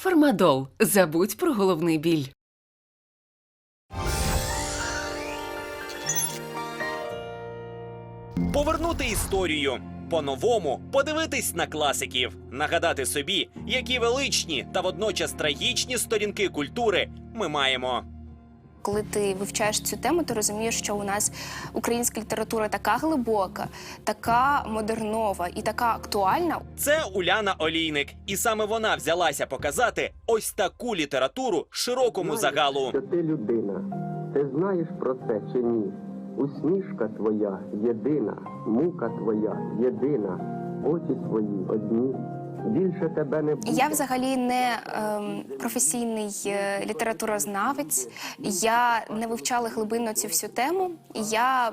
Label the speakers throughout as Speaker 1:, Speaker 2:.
Speaker 1: Фармадол. Забудь про головний біль.
Speaker 2: Повернути історію по-новому, подивитись на класиків, нагадати собі, які величні та водночас трагічні сторінки культури ми маємо.
Speaker 3: Коли ти вивчаєш цю тему, ти розумієш, що у нас українська література така глибока, така модернова і така актуальна.
Speaker 2: Це Уляна Олійник, і саме вона взялася показати ось таку літературу широкому загалу.
Speaker 4: що ти людина. Ти знаєш про це чи ні? Усмішка твоя єдина, мука твоя єдина, очі свої одні. Більше тебе не буде.
Speaker 3: Я взагалі не ем, професійний е, літературознавець. Я не вивчала глибинно цю всю тему. Я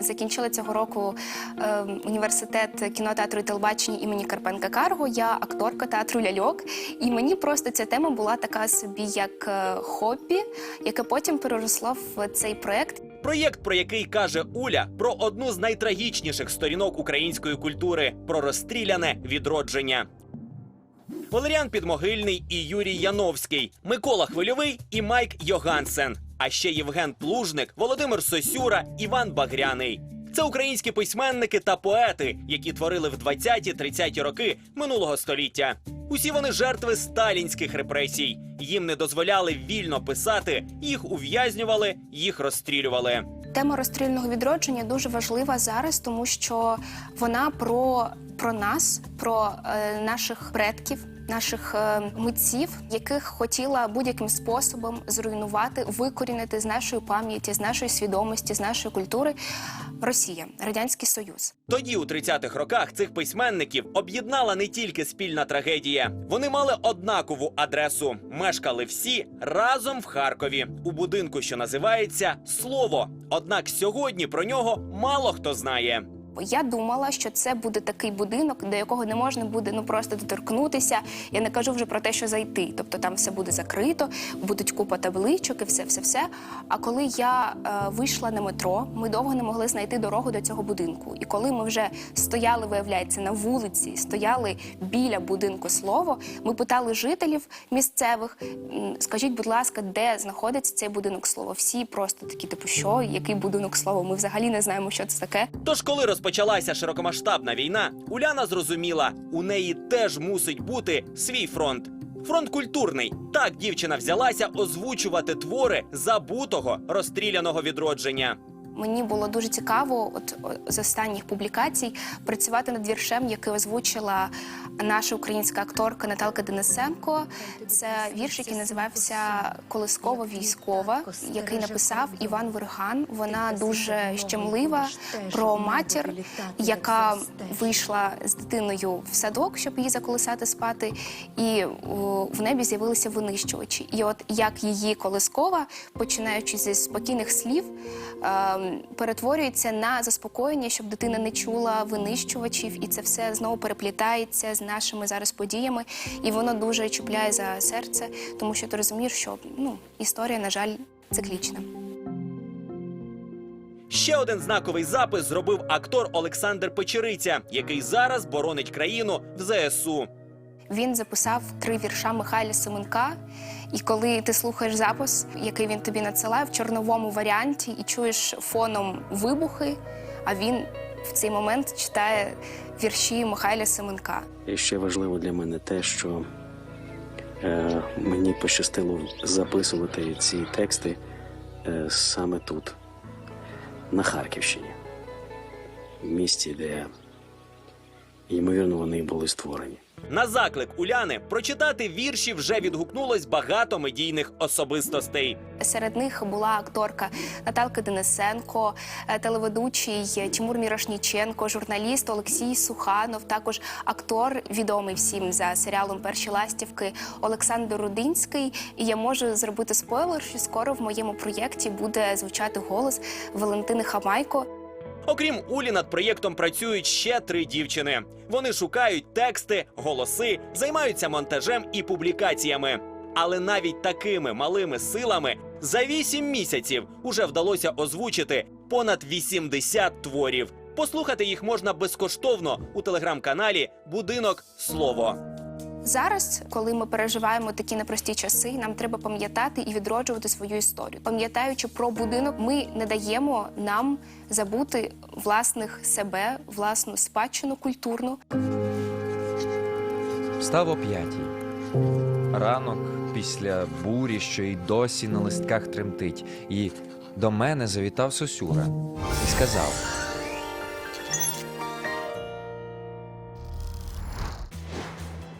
Speaker 3: закінчила цього року ем, університет кінотеатру і телебачення імені Карпенка Карго. Я акторка театру ляльок. І мені просто ця тема була така собі як е, хобі, яке потім переросло в цей проект.
Speaker 2: Проєкт, про який каже Уля, про одну з найтрагічніших сторінок української культури про розстріляне відродження. Валеріан Підмогильний і Юрій Яновський, Микола Хвильовий і Майк Йогансен. А ще Євген Плужник, Володимир Сосюра, Іван Багряний. Це українські письменники та поети, які творили в 20-30 роки минулого століття. Усі вони жертви сталінських репресій. Їм не дозволяли вільно писати, їх ув'язнювали, їх розстрілювали.
Speaker 3: Тема розстрільного відродження дуже важлива зараз, тому що вона про, про нас, про е, наших предків. Наших е, митців, яких хотіла будь-яким способом зруйнувати, викорінити з нашої пам'яті, з нашої свідомості, з нашої культури Росія, Радянський Союз.
Speaker 2: Тоді, у 30-х роках, цих письменників об'єднала не тільки спільна трагедія. Вони мали однакову адресу. Мешкали всі разом в Харкові у будинку, що називається Слово. Однак сьогодні про нього мало хто знає.
Speaker 3: Я думала, що це буде такий будинок, до якого не можна буде ну просто доторкнутися. Я не кажу вже про те, що зайти. Тобто там все буде закрито, будуть купа табличок і все, все, все. А коли я е, вийшла на метро, ми довго не могли знайти дорогу до цього будинку. І коли ми вже стояли, виявляється, на вулиці, стояли біля будинку слово, ми питали жителів місцевих: скажіть, будь ласка, де знаходиться цей будинок слово? Всі просто такі, типу, що, який будинок слово? Ми взагалі не знаємо, що це таке.
Speaker 2: Тож, коли розпочалася широкомасштабна війна, Уляна зрозуміла, у неї теж мусить бути свій фронт. Фронт культурний. Так дівчина взялася озвучувати твори забутого розстріляного відродження.
Speaker 3: Мені було дуже цікаво, от з останніх публікацій, працювати над віршем, який озвучила наша українська акторка Наталка Денисенко. Це вірш, який називався Колискова військова, який написав Іван Верган. Вона дуже щемлива про матір, яка вийшла з дитиною в садок, щоб її заколисати спати, і в небі з'явилися винищувачі. І от як її колискова, починаючи зі спокійних слів, ем, перетворюється на заспокоєння, щоб дитина не чула винищувачів, і це все знову переплітається з нашими зараз подіями, і воно дуже чіпляє за серце, тому що ти розумієш, що ну історія, на жаль, циклічна.
Speaker 2: Ще один знаковий запис зробив актор Олександр Печериця, який зараз боронить країну в ЗСУ.
Speaker 3: Він записав три вірша Михайля Семенка. І коли ти слухаєш запис, який він тобі надсилає в чорновому варіанті, і чуєш фоном вибухи, а він в цей момент читає вірші Михайля Семенка.
Speaker 5: І ще важливо для мене те, що е, мені пощастило записувати ці тексти е, саме тут, на Харківщині, в місті, де, ймовірно, вони були створені.
Speaker 2: На заклик Уляни прочитати вірші вже відгукнулось багато медійних особистостей.
Speaker 3: Серед них була акторка Наталка Денисенко, е, телеведучий Тимур Мірошніченко, журналіст Олексій Суханов, також актор, відомий всім за серіалом Перші ластівки Олександр Рудинський. І я можу зробити спойлер, що скоро в моєму проєкті буде звучати голос Валентини Хамайко.
Speaker 2: Окрім Улі, над проєктом працюють ще три дівчини. Вони шукають тексти, голоси, займаються монтажем і публікаціями. Але навіть такими малими силами за вісім місяців уже вдалося озвучити понад 80 творів. Послухати їх можна безкоштовно у телеграм-каналі Будинок Слово.
Speaker 3: Зараз, коли ми переживаємо такі непрості часи, нам треба пам'ятати і відроджувати свою історію. Пам'ятаючи про будинок, ми не даємо нам забути власних себе, власну спадщину культурну.
Speaker 6: Став о п'ятій. Ранок після бурі, що й досі на листках тремтить, і до мене завітав Сосюра і сказав: